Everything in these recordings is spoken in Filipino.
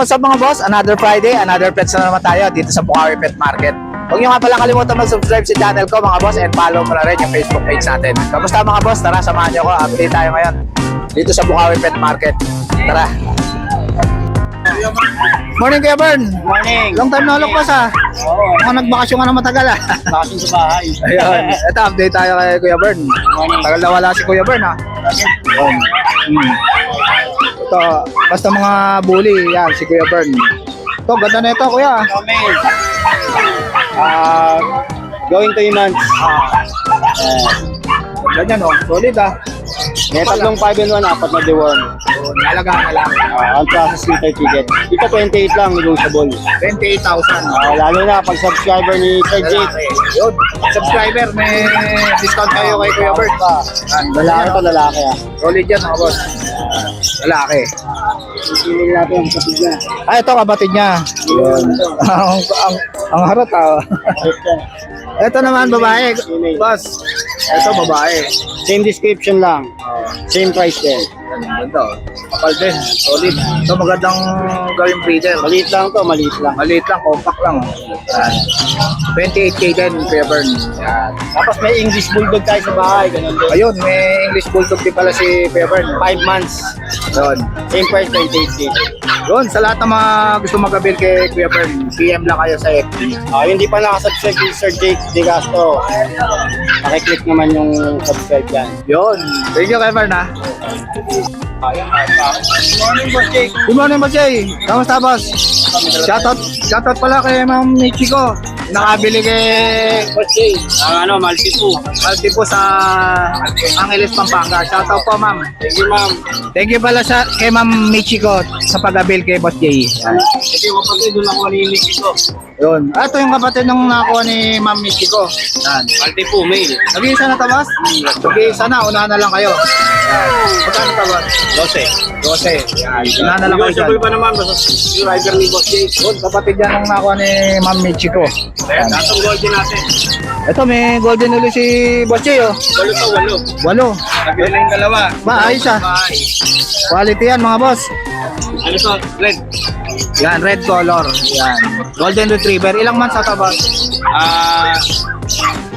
What's up mga boss? Another Friday, another pets na naman tayo dito sa Bukawi Pet Market. Huwag niyo nga pala kalimutan mag-subscribe sa channel ko mga boss and follow mo na rin yung Facebook page natin. Kamusta mga boss? Tara, samahan niyo ko. Update tayo ngayon dito sa Bukawi Pet Market. Tara. Morning Kuya Bern. Morning. Long time na ulok boss ha. Oo, Mukhang nagbakasyon ka na matagal ha. bakit sa bahay? Ayun. Ito, update tayo kay Kuya Bern. Tagal na wala si Kuya Bern ha. Ayun. Hmm. Ito, basta mga bully, yan, si Kuya Bern. Ito, ganda na ito, Kuya. Kami. Ah, going to months. Ganyan, oh. Solid, ah. May tatlong 5 and 1, apat na deworm. Yun, Alagaan na lang. Ah, ang process kita ticket. Dito 28 lang, negotiable. 28,000. Ah, lalo na pag subscriber ni Sir Jake. Yun. Subscriber, may discount kayo kay Kuya Bern. Yan, Lalaki to lalaki ah. Solid yan, mga boss. Lalaki. Sisingin natin ang kapit niya. Ah, ito, kapatid niya. Yun. ang, ang, ang harot, ah. Ito naman, babae. Boss, ito, babae. Same description lang. Same price din. Yan, ganda, oh. Kapal din. Solid. Ito, magandang gawing breeder. Maliit lang to, maliit lang. Maliit lang, compact lang. Yan. 28k din, Kuya Bern. Yan. Tapos may English Bulldog tayo sa bahay, ganun din. Ayun, may English Bulldog din pala si Kuya Bern. 5 months. Yun. Same price, 28k. Yun, sa lahat ng mga gusto magabil kay Kuya Bern, PM lang kayo sa FB. Ah, hindi pa nakasubscribe kay Sir Jake De. Pakiclick naman yung subscribe yan. Yun. Thank you, Bern, ha. Morning, Boss Jake. Good morning, Boss Jay. Kamusta, boss? Shoutout, shoutout pala kay Ma'am Michiko. Nakabili kay Boss Jake. Ang ano, Maltipo. Alti po sa Angeles, Pampanga. Shoutout po, ma'am. Thank you, ma'am. Thank you pala sa kay Ma'am Michiko sa pag-abil kay Boss Jay. Kasi kapatid, doon ako nililig ito. Yun. Ah, ito yung kapatid ng nakuha ni Ma'am Michiko. Yan. Maltipo, male. Nag-iisa na to, boss? Nag-iisa na. Unahan na lang kayo. Yan. Magkano to, boss? 12. 12. Yan. Unahan na lang kayo dyan. Negotiable pa naman, basta yung rider ni Boss Jake. Yun, kapatid yan ng nakuha ni Ma'am Michiko. Yan. Datong golden natin. Ito, may golden ulit si Boss Jay, oh. Walo to, walo. Walo. Nabili na yung dalawa. Ba, ayos ah. Quality yan, mga boss. Ano to? Red. Yan, red color. Yan. Golden Retriever. Ilang months to, boss? Ah,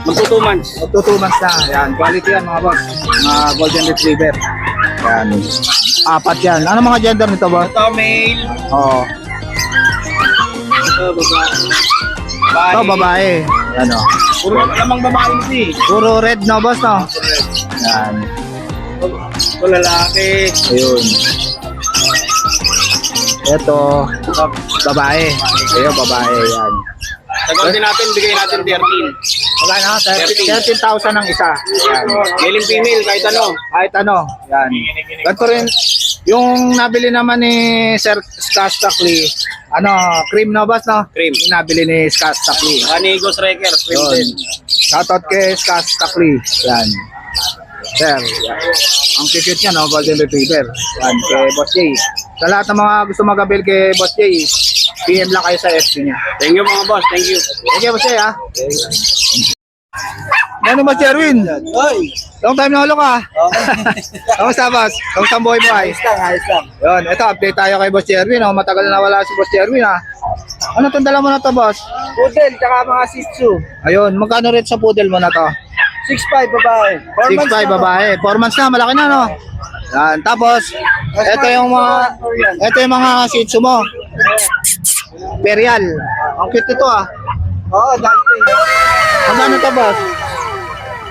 magto 2 months. Up to 2 months na. Yan, quality yan mga boss. Mga golden retriever. Yan. Apat yan. Ano mga gender nito boss? Ito, male. Oo. Ito, babae. Ito babae. Yan o. Puro lamang babae ito eh. Puro red no boss no? Yan. Ito lalaki. Ayun. Ito. Babae. Ayun, babae. Yan. Sagot din natin, bigay natin 13. Magkano? 13 13,000 ang isa. Yan. Male and female, kahit ano. Kahit ano. Yan. Ganito rin. Yung nabili naman ni Sir Scott Stockley, ano, cream na boss no? Cream. Yung nabili ni Scott Stockley. Anigo Striker, cream Yun. din. Shoutout kay Scott Stockley. Yan. Sir, yan. ang cute niya, no? Golden Retriever. Yan, kay Boss Jay. Sa lahat ng mga gusto magabil kay Boss Jay, PM lang kayo sa FB niya. Thank you mga boss, thank you. Thank you, Boss Jay, ha? Ano ba, Jerwin? Hoy! Long time na ulo ka. Kamusta, boss? Kamusta ang buhay mo, ay? lang, ayos lang. Yun, ito, update tayo kay Boss Jerwin. Oh. Matagal na wala si Boss Jerwin, ha? Ano itong dala mo na to, boss? Poodle, tsaka mga Shih Tzu. Ayun, magkano rate sa poodle mo na to? 6'5 babae. 6'5 babae. 4 months na, malaki na, no? Yan. Tapos, ito yung mga, ito yung mga shih tzu mo. Imperial. Ang cute ito, ah. Oo, dati. Magkano to, boss?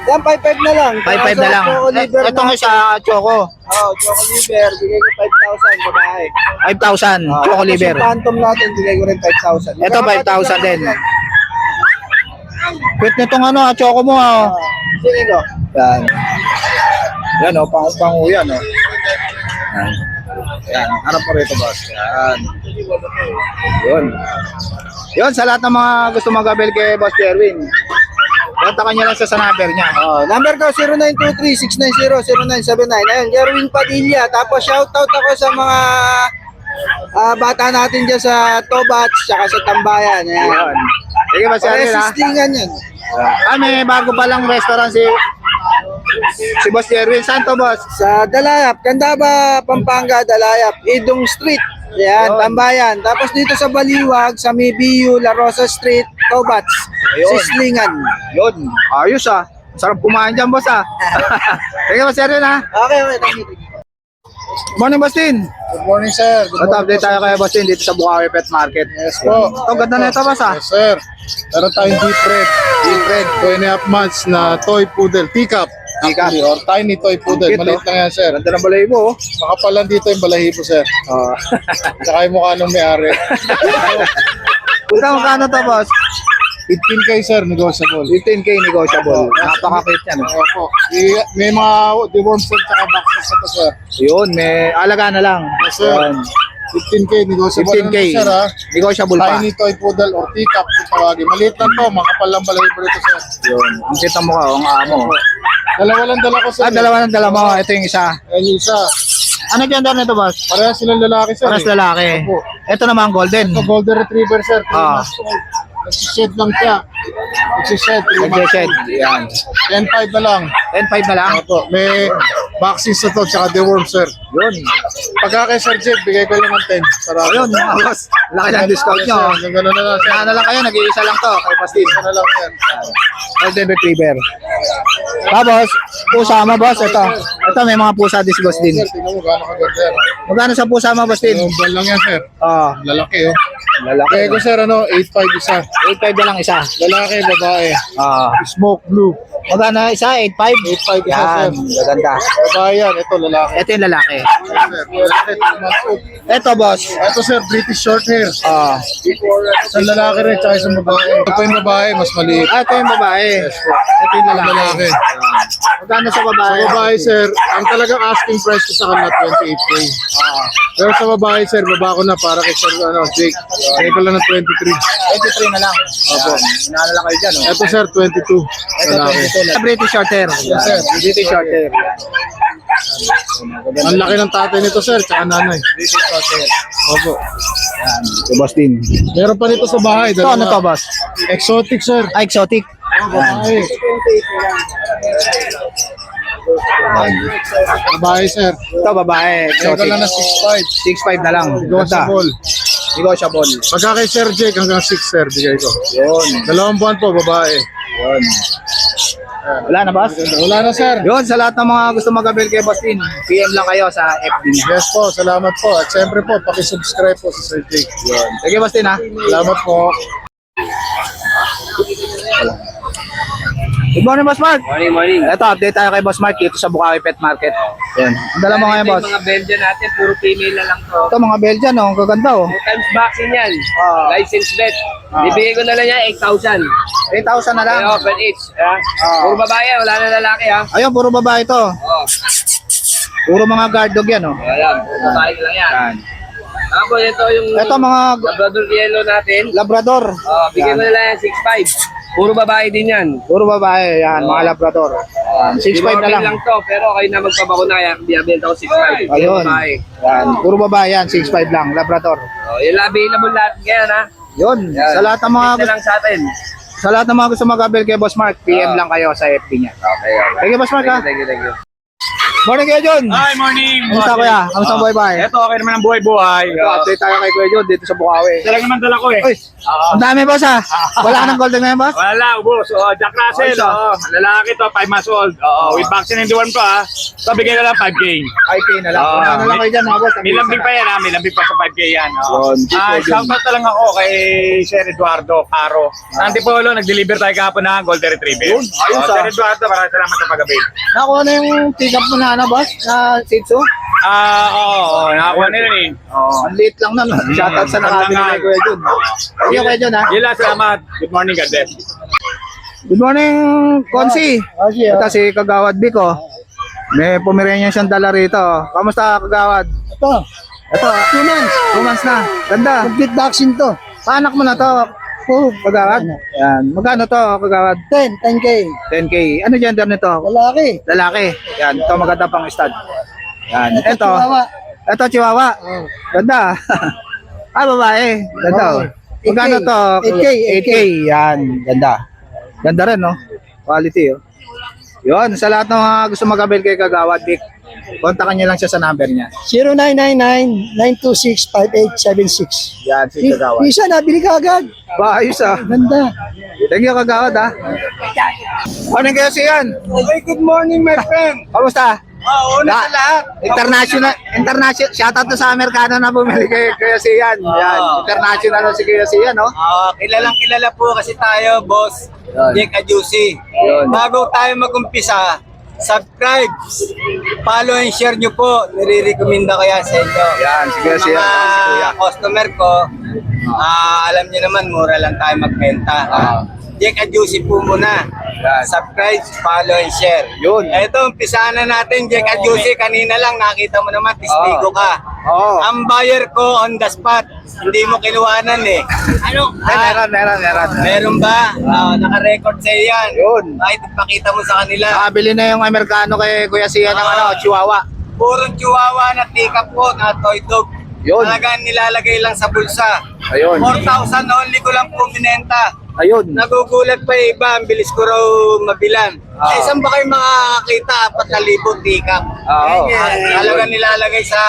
Yan, 5'5 na lang. 5'5 na lang. Liver Eh, Ito nga sa Choco. Oo, Choco liver. Bigay ko 5,000 babae. 5,000. Choco liver. Yung phantom natin, bigay ko rin 5,000. Ito, 5,000 din. Cute nitong ano, ah, Choco mo, ah. oh. Sige ko. Yan. Yan, oh. Pang pangu yan, oh. Yan. Yan. Harap po rito, boss. Yan. Yun. Yun, sa lahat ng mga gusto magabil kay Boss Jerwin. Kontakan niya lang sa sa number niya. Oh, number ko 0923-690-0979. Ayun, Jerwin Padilla. Tapos shoutout ako sa mga ah, bata natin dyan sa Tobats, tsaka sa Tambayan. Ayan. Sige, Boss Jerwin, ha? Resistingan yan. Ah, may bago pa lang restaurant si si Boss Jerwin. Saan to, boss? Sa Dalayap, Candaba, Pampanga, Dalayap, Idong Street. Yan, tambayan. Tapos dito sa Baliwag, sa Mibiu, La Rosa Street, Tobats, Ayun. Sislingan. Yun. Ayos ah. Sarap kumain dyan, boss ah. Sige, boss Erwin ah. Okay, okay. Thank you. Morning, boss Tin. Good morning, sir. Good Ito, update tayo kay boss dito sa Bukawi Pet Market. Yes po. Ito, ganda na ito, boss ah. Yes, sir. Meron tayong deep red. Deep red, two and a half months na toy poodle. Teacup. Teacup. Actually, Or tiny toy poodle. Cute, Maliit oh. lang yan, sir. Ganda ng balay mo, oh. Makapalan dito yung balahibo, sir. Oh. Tsaka yung mukha ng may-ari. Ito, magkano to, boss? 15K, sir. Negotiable. 15K negotiable. Napaka-cute yan. oh. Opo. I- May mga deworms, sir, tsaka boxes ito, sir. Yun, may alaga na lang. Yes, sir. Yun. 15K, negotiable. 15K. Ano, sir, ha? Negotiable pa. Tiny toy poodle or teacup, kung tawagin. Maliit lang to. Makapal lang balahibo rito, sir. Yun. Ang kita mo ka, ang amo. Dalawa lang dala ko, sir. Ah, dalawa ng dalawa mo. Ito yung isa. Ayan yung isa. Ano gender nito, boss? Parehas silang lalaki, sir. Paras eh. lalaki. Opo. Ito naman, golden. Ito, golden retriever, sir. 3 Ah. months old. Nagsished lang siya. Nagsished, 3 months Nag-shed. old. Yan. 10-5 na lang. 10.5 na lang. Opo, may vaccines na to, tsaka deworm, sir. Yun. Pagka kay Sir Jake, bigay ko lang ng 10. Sarado. Ayun, mga boss. Laki ng discount nyo. Yes, sir. Ganun na lang, sir. Ano lang kayo, nag-iisa lang to. Kay Pastin. Isa na lang, sir. Golden Retriever. Tapos, pusa mo, boss. Ito. Ito, may mga pusa disgust din. Sir, tingnan mo gaano kaganda. Magkano sa pusa mo, Bastin? Yung ball lang yan, sir. Oh, Lalaki, oh. Lalaki. Kaya ko, sir, ano, 8-5 isa. 8.5 na lang isa. Lalaki, babae. Ah. Smoke blue. Magkano isa? 8.5? 8.5 isa, Yan, sir. gaganda. Babae yan. Ito, lalaki. Ito yung lalaki. Sir, lalaki, 3 months old. Ito, boss. Ito, sir, British short hair. Ah. Sa lalaki rin, tsaka sa babae. Ito yung babae, mas maliit. Ah, ito yung babae. Ito yung lalaki. Lalaki. Magkano sa Sa babae? babae, sir, ang talagang asking price ko sa kanila, 28K. Ah. Pero sa babae, sir, baba ko na para kay Sir ano, Jake. Kaya ko lang ng 23. 23 na lang. Opo. Inaala lang kayo dyan, oh. Ito, sir, 22. Ito, Lalaki. 22 na. British short hair. Yes, sir. British short hair. Ang laki ng tatay nito, sir, tsaka nanay. British short hair. Opo. Yan. Si Bastin. Meron pa nito sa bahay. Ito, ano to, boss? Exotic, sir. Ah, exotic. Babae. Babae, sir. Ito, babae. Exotic. lang na 6'5". 6.5 na lang. Negotiable. Negotiable. Pagka kay Sir Jake, hanggang 6, sir, bigay ko. Yun. Dalawang buwan po, babae. Yun. Wala na, boss? Wala na, sir. Yun, sa lahat ng mga gusto mag-avail kay Bastin, PM lang kayo sa FB niya. Yes po, salamat po. At siyempre po, pakisubscribe po sa Sir Jake. Yun. Sige, Bastin, ha? Salamat po. Good morning, Boss Mark. Morning, morning. Ito, update tayo kay Boss Mark dito sa Bukawi Pet Market. Yun. Ang dala mo ngayon, boss. yung mga Belgian natin, puro female na lang to. Ito, mga Belgian, oh. Ang gaganda, oh. Two times vaccine yan. Ah. License vet. Ah. Bibigay ko na lang yan, 8,000. 8,000 na lang. Kaya open each. Ha? Ah. Puro babae, wala na lalaki ha. Ayun, puro babae to. Oh, Puro mga guard dog yan, oh. ayan, puro babae lang yan. Yan. Tapos ito yung Ito, mga Labrador yellow natin. Labrador. Oh, bigyan ko na lang yan, 6,500. Puro babae din yan. Puro babae, yan, mga Labrador. Yan, 6.5 na lang. lang to, pero kayo na magpabakuna yan, biyabenta ko 6,500. Puro Ayun. babae. Yan, puro babae yan, 6.5 lang, Labrador. Oh, yung available lahat ngayon ha. Yun, Yan. sa lahat ng mga Ito gusto, lang sa atin. sa lahat ng mga gusto mag-avail kay Boss Mark, PM lang kayo sa FB niya. Okay, okay. Thank you, Boss Mark, ha? Thank you, thank you. Morning, Kuya John. Hi, morning! Kamusta, Kuya? Kamusta ang buhay-buhay? Ito, okay naman ang buhay-buhay. Ito, update tayo kay Kuya John dito sa Bukawi. Talaga naman dala ko eh. Uy, ang dami, boss, ha? Wala ka ng golden ngayon, boss? Wala, ubos. Oh, Jack Russell, ah. oh, lalaki to, 5 months old. Oo, with vaccine and ko ah. So, bigay ko lang 5K. 5K na lang. Ah, Wala na lang kayo dyan, mga boss. May lambing pa yan ha, may lambing pa sa 5K yan. Oh. Ah, going. shoutout na lang ako kay Sir Eduardo Caro. Sa Antipolo, nag-deliver tayo kahapon ng Golden Retriever. Yun, ayos, oh, ah. Sir Eduardo, maraming salamat sa pag-avail. Nakuha na yung pick up mo na, ano, boss? Na Tzu? Ah, oo, oo, nakakuha na yun eh. Oo. Ang liit lang na, no? Shoutout sa nakabili kay Kuya John. Thank you, Kuya John, ha? Lang, salamat. Good morning, God bless. Good morning, Konsi. Kasi, Ito si Kagawad Biko. May Pomeranian siyang dala rito. Kamusta, Kagawad? Ito, Ito, two months. two months na. Ganda. Complete vaccine to. Paanak mo na to, Oh, Kagawad. Yan. Magkano to, Kagawad? 10, 10K. 10K. Ano gender nito? Lalaki. Lalaki. Yan. Ito maganda pang stud. Yan. Ito. Chihuahua. Ito, Chihuahua. Ganda. ah, babae. Ganda. oh. 8K. Magkano to? 8K, 8K. Yan. Ganda. Ganda rin, no? Quality, oh. Yun, sa lahat ng mga gusto mag-avail kay Kagawad, Dick, Kontakan niyo lang siya sa number niya. 0999-926-5876. Yan, si Kagawad. Isa, nabili ka agad. Ba, ayos ah. Ganda. Thank you, Kagawad ah. Morning kayo siyan. Okay, good morning, my friend. Kamusta? Oo, Na, international, international, shoutout to sa Amerikano na bumili kay Kuya Sian. Yan, international na si Kuya Sian, no? Ah, kilalang kilala po kasi tayo, boss. Yun. Jake Adjusi. Yun. Bago tayo mag-umpisa, subscribe, follow and share nyo po. Nire-recommenda ko yan sa inyo. Yan, si Kuya Sa Sian, mga si Kuya. customer ko, ah, alam niyo naman, mura lang tayo magbenta. Ah. Jake Adjusi po muna. Yan. Subscribe, follow and share. Yun. Ito, umpisahan na natin, Jake Adjusi. Kanina lang, nakita mo naman, testigo Ah. ka. Oo. Ang buyer ko on the spot, hindi mo kinuhanan eh. Ano? Ay, meron, meron, meron. Meron ba? Ah, naka-record sa yan. Yun. Kahit ipakita mo sa kanila. Nakabili na yung Amerikano kay Kuya Sian ng ano, Chihuahua. Puro chihuahua na take-up po na toy dog. Yun. Talagang nilalagay lang sa bulsa. Ayun. 4,000 only ko lang po binenta. Ayun. Nagugulat pa yung iba, ang bilis ko raw mabilan. Ah. Eh, saan ba kayo makakakita? 4,000 take-up. Oo. Eh, Talagang nilalagay sa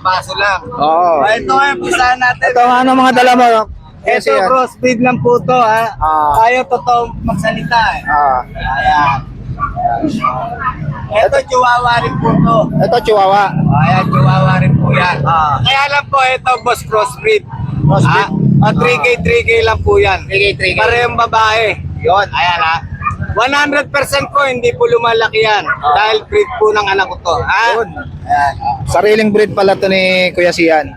baso lang. Oo. Ah, ito nga, umpisahan natin. Ito ano mga dala mo? Ito, Sian. crossbreed lang po to ha. Ah. Tayo totoo magsalita eh. Ah. Ayan. Ito, chihuahua rin po to. Ito Chihuahua. Ayan, chihuahua rin po yan. Ah. Kaya lang po, ito, boss crossbreed. Crossbreed. Ah, ah, 3K, 3K lang po yan. 3K, 3K. Parehong babae. Yun. Ayan ha. 100% po, hindi po lumalaki yan. Dahil breed po ng anak ko to. Ha? Ah. Yun. Ayan. Sariling breed pala to ni Kuya Sian.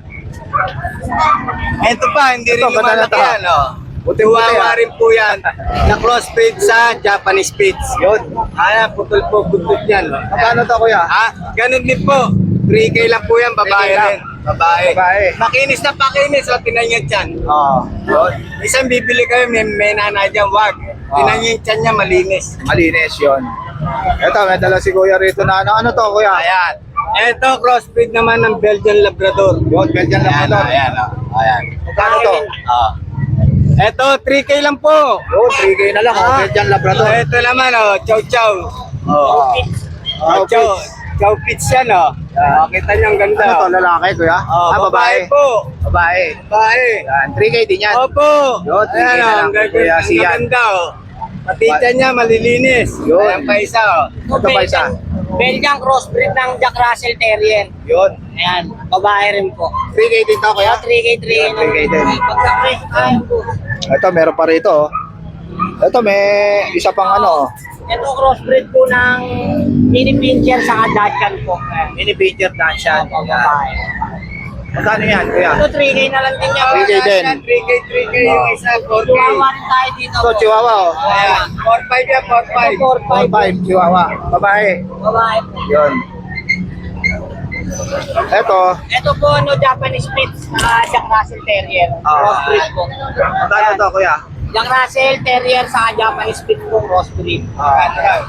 Ito pa, hindi rin Ito, ganda na lumalaki to. yan. Oh. Puti-puti, Chihuahua ah. rin po yan. Na crossbreed sa Japanese Spitz. Yun. Ayan, putol po, putol yan. Magkano to Kuya? Ha? Ganun din po. 3K lang po yan, 3K babae lang. rin. Babae. Babae. Makinis na pakinis, o tinan nyo dyan. Oo. Yun. Isang bibili kayo, may, may nanay dyan, wag. Tinan nyo yung tiyan niya, malinis. Malinis yun. Ito, may dala si Kuya rito na ano. Ano to Kuya? Ayan. Ito, crossbreed naman ng Belgian Labrador. Yun, Belgian Ayan, Labrador. ayan, oh. ayan. Magkano to? Ah. Ito, 3K lang po. Yun, 3K na lang. Oh. Ah. Belgian Labrador. Ito naman, oh, chow chow. Oh. Oh, chow, chow pits yan, oh. Oh, kita niyo ang ganda. Ano to, lalaki Kuya? Oh, ah, babae. po. Babae. Babae. Yan, 3K din yan. Opo. Yun, tingin Ayan, na oh, lang ang ganda, Kuya ang ganda, oh. Pati tiyan niya, malilinis. Yun. Ayan pa isa, oh. Ito pa isa. Belgian crossbreed ng Jack Russell Terrier. Yun. Ayan, babae rin po. 3K din to Kuya? Kaya 3K 3K Yun, 3K din. Tayo po. Ito, meron pa rito. oh. Ito, may isa pang ano. Ito crossbreed po ng mini pincher sa Dachshund po. Mini feature na siya. po, babae. Magkano yan, Kuya? Ito 3K na lang din yan. 3K din. 3K, 3K yung isa, 4K. Chihuahua rin tayo dito Ito, po. Chihuahua. Oh. Ayan, 4-5 yan, 4-5. Ito 4-5. 5 Chihuahua. Babae. Babae po. Yun. Ito, Ito po ano Japanese Spitz na Jack Russell Terrier. Ah. Crossbreed po. magkano to, Kuya? Jack Russell Terrier sa Japanese Spitz po crossbreed. Ah.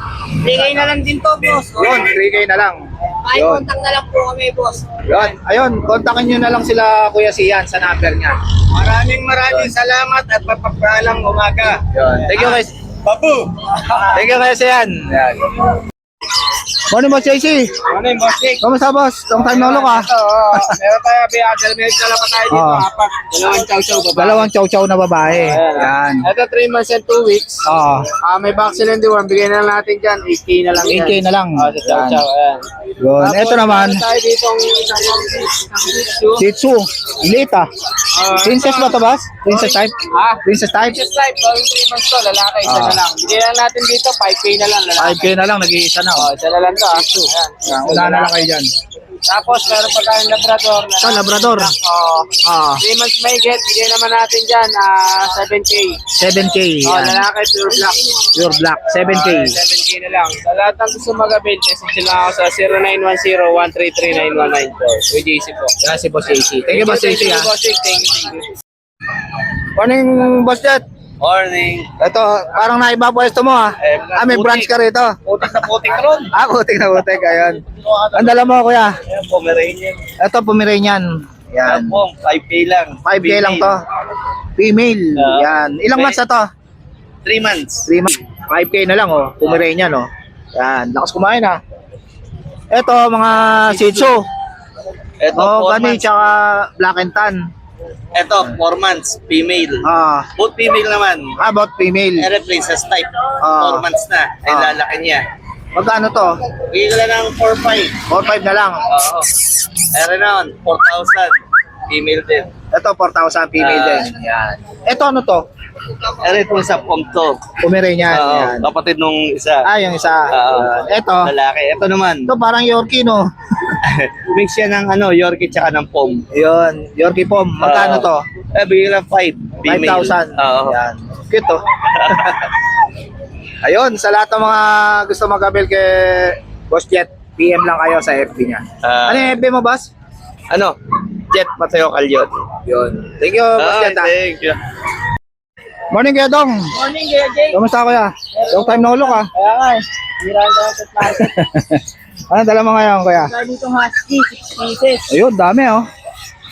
3K na lang din to, boss. Yun, 3K na lang. Ay, Yun. contact na lang po kami, boss. Yun. Ayun, kontakin nyo na lang sila Kuya Sian sa number niya. Maraming maraming salamat at mapagpalang umaga. Yun. Thank you guys. Babu! Thank you Kuya Sian. Yan. Morning, Boss JC. Yung boss Jake? Kamusta, boss? Long time no look, ah. Oo, meron tayo, Beatrice. Meron dala pa tayo dito. Oo. Apat. Dalawang chow-chow babae. Dalawang chow-chow na babae. Yan. Ito 3 months and 2 weeks. Oo. Ah, may vaccine and deworm. Bigyan na lang natin dyan. 8K na lang 8K na lang. Oh, sa chow-chow. Yan. Ayan. Yun. Ito naman, Meron tayo dito ang isang isang Shih Tzu. Liit, ah. Princess ba ito, boss? Princess type? Ah, Princess type? Just type, going 3 months to, lalaki, isa Ah. na lang. Bigyan natin dito, 5K na lang, lalaki. 5K na lang, nag-iisa na. Oh, Oh. isa na lang ah. Ayan. Yan, Una na lang kayo dyan. Tapos, meron pa tayong Labrador. Ito, Labrador. Oh, Ah, 3 months may get, bigyan naman natin dyan, ah, 7K. 7K. Oh, Yan. lalaki, pure black. Pure black, 7K. Ah, 7K na lang. Sa lahat ng gusto mag-avail, message lang ako sa 0910-133-9194. With JC po. Yan si Boss JC. Thank you, Boss JC, ah. Boss JC. Thank you, thank you. Morning, Boss Jet. Morning. Ito, parang naibabwesto mo, ah. Eh, Ah, may branch ka rito. Putik na putik ron. Ah, putik na putik. Ayun. Ang dala mo, kuya. Ayan, Pomeranian. Ito, Pomeranian. Yan. po, 5K lang. 5K lang to. Female. Ah. Yan. Ilang months na to? 3 months. 3 months. 5K na lang, oh. Pomeranian, oh. Yan. Lakas kumain, ah. Ito, mga Shih Tzu. Ito, Oh, four gani, months. tsaka Black and Tan. Ito, 4 months, female. Ah, Both female naman. about female. Ere princess type. Ah. 4 months na. Ay, Ah. lalaki niya. Magkano to? Bigay ko lang ng 4-5. 4-5 na lang. Oo. Ere naman, 4,000. Female din. Ito, 4,000 female Ah. din. Yan. Ito, ano to? Ere po sa pom to. Pomeranian. Oo, Yan. kapatid nung isa. Ah, yung isa. Oo. Yan. Ito. Lalaki. Ito naman. Ito, parang Yorkie, no? Mix yan ng ano, Yorkie tsaka ng pom. Yun, Yorkie Pom. Magkano to? Eh, bigay lang 5. Female. 5,000. Oo. Yan. Cute, oh. Ayun, sa lahat ng mga gusto mag-abel kay Boss Jet, PM lang kayo sa FB niya. Ah. ano yung FB mo, boss? Ano? Jet Mateo Calyot. Yun. Thank you, Boss Jet. ah. thank you. Morning, Kuya Dong. Morning, Kuya Jay. Kamusta, Kuya? Long time no look, ah. Kaya nga eh. Hira daw sa market. ano dala mo ngayon, Kuya? Kaya dito husky, 6 pieces. Ayun, dami, oh.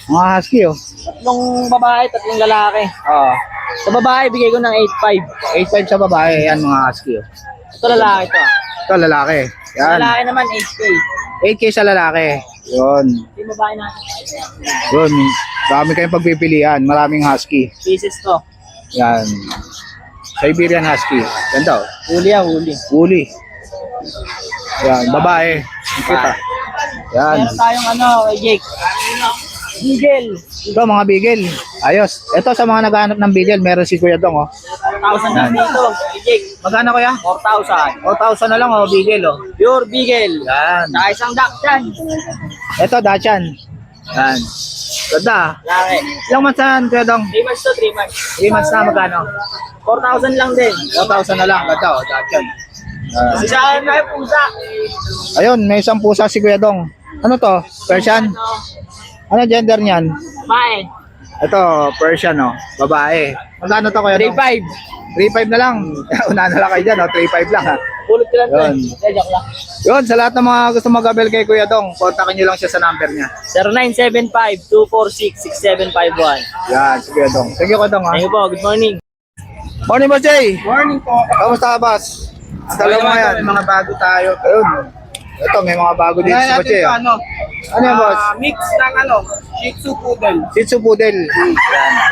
Mga husky, oh. Tatlong babae, tatlong lalaki. Ah, Sa babae, bigay ko ng 8.5. 8.5 sa babae, yan mga husky, oh. Ito lalaki to. ah. Ito, lalaki. Sa Yan. lalaki naman, 8K. 8K sa lalaki. Yun. Yung babae natin, Yun. Dami kayong pagpipilian. Maraming husky. pieces to. Yan. Siberian Husky. Ganda oh. Huli ah, huli. Woolly. Yan. Babae. Kita. Yan. Meron tayong ano, Jake. Eagle. Ito mga bigel. Ayos. Ito sa mga naghahanap ng bigel, meron si Kuya Dong oh. 4,000 lang dito. Jake. Magkano kuya? 4,000. O, 1,000 na lang oh, bigel oh. Pure Beagle. Yan. Saka isang duck dyan. Ito, Dachan. Yan. Ganda. ah. Laki. Ilang months na Kuya Dong? 3 months to 3 months. 3 months na magkano? 4,000 lang din. 4,000 na lang. Ganda oh, Dachan. Yan. Isa kayo na pusa. Ayun, may isang pusa si Kuya Dong. Ano to? Persian? Ano? Ano gender niyan? Mae. Ito, Persian, no? Babae. Magkano to, Kuya Dong? 3.5. 3.5 na lang. Una na lang kayo dyan, no? 3.5 lang, ha? Pulot ko lang. Yun. Joke lang. Yun, sa lahat ng mga gusto mag-abel kay Kuya Dong, kontakin nyo lang siya sa number niya. 0975-246-6751. Yan, si Kuya Dong. Thank you, Kuya Dong, ha? Thank you po. Good morning. Morning, Boss Jay! Morning po. Kamusta ka, Boss? Dalawa mo yan. Mga bago tayo. Ayun. Ito, may mga bago dito si Boss Jay. ah. ano, Ano yan, Boss? ah, mix ng ano, Shih Tzu Poodle. Shih Tzu Poodle.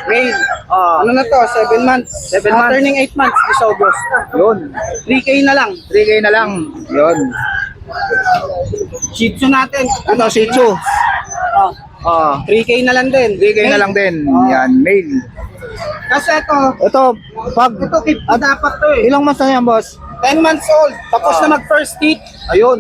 Male. Ah, Ano na to? 7 months. Seven Ah, months. Turning 8 months this August. yun. 3K na lang. 3K na lang. Yun. Shih Tzu natin. Ito, Shih Tzu. Ah, Ah, 3K na lang din. 3K na lang din. Yan, male. Kasi ito, Ito, pag... ito kid ah, dapat to eh. Ilang months na yan, Boss? 10 months old. Tapos Ah. na mag first hit. Ayun.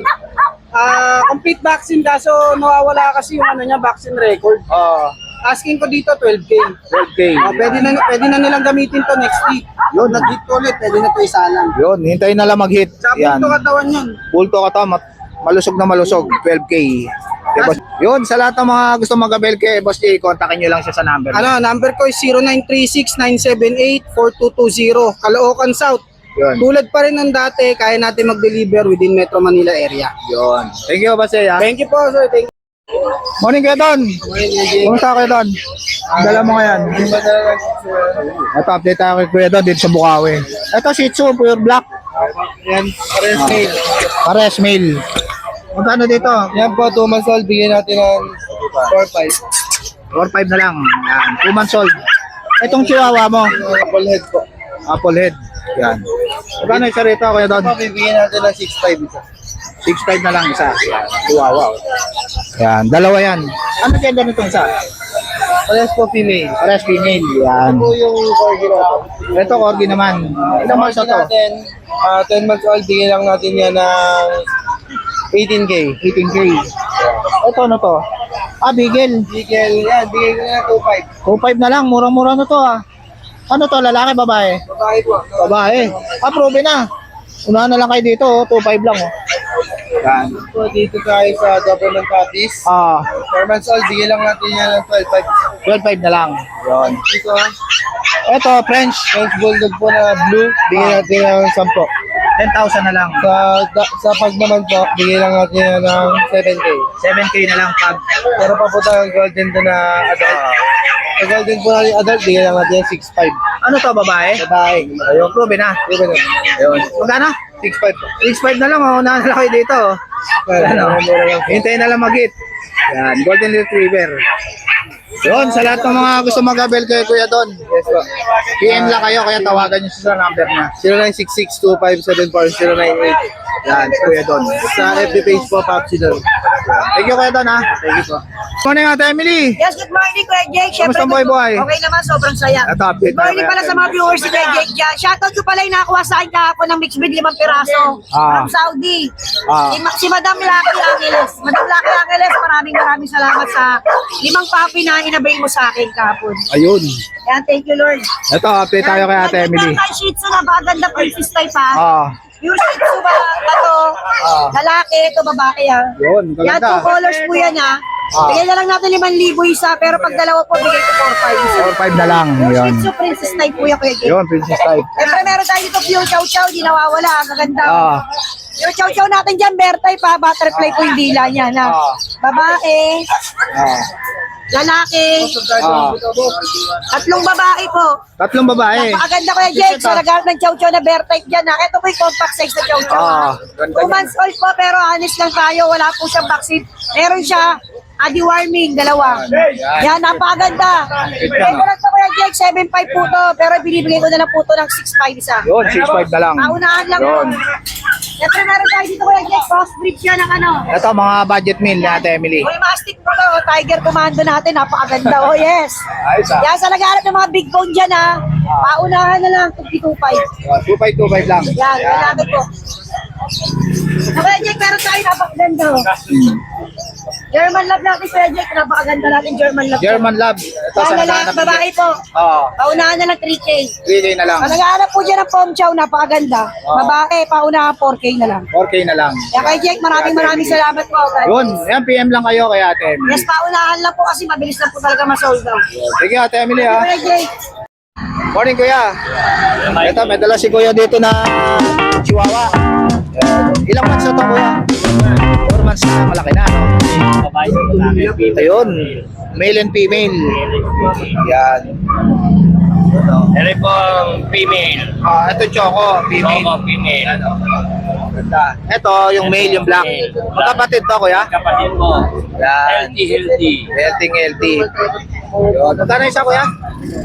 Ah, complete vaccine kaso nawawala kasi yung ano niya vaccine record. Ah, Asking ko dito 12k. 12K. Ah, pwede na pwede na nilang gamitin to next week. Yun, nag-hit ulit, pwede na to isalang. Yun, hintayin na lang mag-hit. Sabi Yan. ito katawan yun. Bulto ka to, mat- malusog na malusog, 12K. Okay, boss. Yun, sa lahat ng mga gusto mag-abel kay Boss J, kontakin nyo lang siya sa number. Ano, number ko is 0936-978-4220, Caloocan South. Yun. Tulad pa rin ng dati, kaya natin mag-deliver within Metro Manila area. Yun. Thank you, Boss J. ah. Thank you po, sir. Thank you. Morning, Kuya Don. Kumusta Kuya Don? Ang dala mo ngayon. Ito, update tayo kay Kuya Don dito sa Bukawi. Ito, Shih Tzu, pure black. Yan, pares mail. Pares male. Magkano dito? Yan po, 2 months old, bigyan natin ng 4-5. 4-5 na lang. Yan, 2 months old. Itong chihuahua mo, Apple head po. apple head. Yan. Magkano isa rito, Kuya Don? bibigyan natin ng 6-5 isa. 6'5 na lang isa. Chihuahua. Yan, dalawa yan. Ano gender nitong isa? Pares po female. Pares female. Yan. Ito yung corgi natin. Ito, corgi naman. Ilang months na to? natin, ah, 10 months old, bigyan lang natin yan ng 18K. 18K. Ito, ano to? Ah, bigel. Bigyan, yan, ko na 2.5. 2.5 na lang. Murang-mura na to ah. Ano to, lalaki, babae? Babae po. Babae. Ah, proven na. Unahan na lang kayo dito, oh. 2.5 lang oh. Yan. Po, dito tayo sa government patties. Ah, 4 months old, bigyan lang natin yan ng 12.5. 12.5 na lang. Yon. Dito, Ito, French. French Bulldog po na blue, bigyan Ah. natin ng 10. 10,000 na lang. Sa, da- sa pag naman po, bigyan lang natin yan ng 7K. 7K na lang pag. Pero pa po tayong golden to na adult. Sa golden po natin adult, bigyan lang natin yan 6.5. Ano to, babae? Babae. Ayun, proven na. Proven na. Ayun. Magkano? 6.5 na lang, oh. Unahan na lang kayo dito. oh. Ano? Hintayin na lang mag-hit. Yan, Golden Retriever. Yun, sa lahat ng mga gusto mag-abel kay Kuya Don. Yes po. PM lang kayo, kaya tawagan niyo siya sa number niya. 0966-257-4098. Yan, Kuya Don. Sa FB page po, Papsi Don. Thank you, Kuya Don, ha? Thank you po. Morning, Ate Emily. Yes, good morning, Kuya Jake. Siyempre, Kamusta ang buhay-buhay? Okay naman, sobrang saya. Ito, update Good morning pala Ate sa mga viewers si Kuya Jake dyan. Shoutout ko pala yung nakakuha sa akin kahapon ng mixed breed limang piraso Ah. from Saudi. Ah. Si, Ma- si Madam Lucky Angeles. Madam Lucky Angeles, maraming maraming salamat sa limang papi na inabail mo sa akin kahapon. Ayun. Yan, thank you, Lord. Ito, update tayo kay Ate Emily. Yan, Shih Tzu na baganda princess type ha. Ah, Yung Shih Tzu ba, ito, lalaki, ito babae ha. yun, Yan, two colors po yan ha. Ah. Bigay na lang natin 5,000 isa, pero pag dalawa po, bigay ko 4,500 isa. 4-5 na lang. Yung Yun. Shih Tzu princess type po yan, Kuya Jake. Yun, princess type. Siyempre, meron tayo dito pure chow chow, di nawawala, ang gaganda. Ah, Yung chow chow natin dyan, bear type ha, butterfly po yung dila niya na. Ah. Babae, ah, lalaki, ah. tatlong babae po. Tatlong babae. Napakaganda Kuya Jake, sa lagarap ng chow chow na bear type dyan ha. Ito po yung compact size na chow chow Ah, ganda Two yan. months old po, pero honest lang tayo, wala po siyang vaccine. Meron siya, anti-warming, dalawa. Yan, napakaganda. Bigay ko lang to Kuya Jake, 7.5 po to, pero binibigay ko na lang po to ng 6.5 isa. Yun, 6-5 na lang. Paunahan lang Yun. yun. Siyempre meron tayo dito Kuya Jake, crossbreed siya ng ano. Ito, mga budget meal Ate Emily. Uy, mastic po to, Tiger Commando natin, napakaganda. Oh, yes. Ayos ah. Yan, sa nagharap ng mga big bone dyan ha. Paunahan na lang, 2.25. 2.5, 2.5 lang. Yan, yan natin po. Kuya Jake, meron tayo napakaganda. oh. German love natin, Jake, napakaganda natin German love. German Lab. Ito sa Yan, lalaki, naghahanap. babae po. Oo, Paunahan na lang 3K. 3K na lang. Ang naghahanap po dyan ng pom chow, napakaganda. Babae, paunahan 4K na lang. 4K na lang. Kaya kay Jake, maraming maraming salamat po. Yun, yan, PM lang kayo kay Ate Emily. Yes, paunahan lang po kasi mabilis na po talaga ma-sold out. Sige, Ate Emily ha. Kuya Jake, Morning, Kuya. Ito, may dala si Kuya dito na Chihuahua. Ilang months na to, Kuya? 4 months na, malaki na, no? Ayun, male and female. Yan. Ere po ang female. Ah, ito Choco, female. Choco female. Ano? Ganda. Ito, yung male, yung black. Magkapatid to, Kuya? Kapatid mo. Yan. Healthy, healthy. Healthy, healthy. Yun. Magkano isa, Kuya?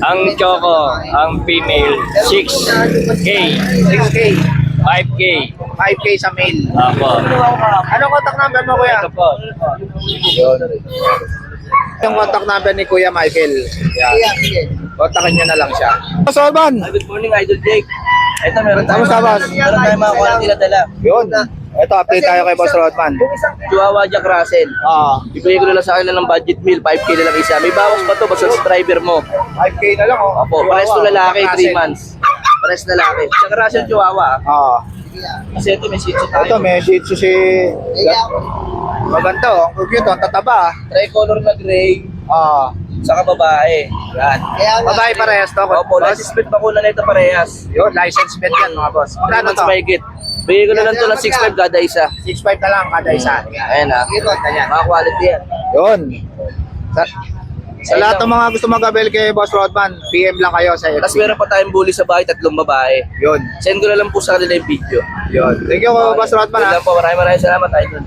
Ang Choco, ang female, 6K, 6K. 5K. 5K sa male. Apo. Anong contact number mo, Kuya? Ito po. Yun. Yung contact number ni Kuya Michael. Yan. Kontakin nyo na lang siya. Boss Orban! Good morning, Idol Jake. Ito, meron tayo. Kamusta, boss? Meron tayo mga quality na dala. Yun. Ito, update tayo kay Boss Rodman. Chihuahua Jack Russell. Ah, Ibigay ko na lang sa akin ng budget meal, 5K na lang isa. May bawas pa to, basta sa driver mo. 5K na lang, oh. Opo, pares to lalaki, 3 months. Pares lalaki. Jack Russell Chihuahua. Ah, Kasi ito, may shih tzu tayo. ito, may shih tzu si... Maganda, oh. Ang cute, oh. Ang tataba, ah. Tricolor na gray, Ah, saka babae. Yan. babae parehas to. Opo, license plate pa ko na ito parehas. Yun, license plate yan, mga boss. 3 Magkano to? mahigit. Bigay ko na lang to ng 6.5 kada isa. 6.5 na lang kada isa. Ayan ha. Mga quality yan. Yun. Sa, sa lahat ng mga gusto mag-abel kay Boss Rodman, PM lang kayo sa Tapos FB. meron pa tayong bully sa bahay, tatlong babae. Yun. Send ko na lang po sa kanila yung video. Yun. Thank you, Boss Rodman, Yun ha. lang po, maraming maraming salamat, Idol.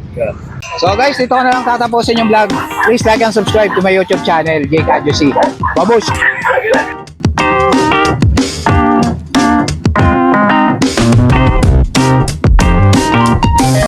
So guys, dito ko na lang tatapusin yung vlog. Please like and subscribe to my YouTube channel, Jake Adjusi. Babush!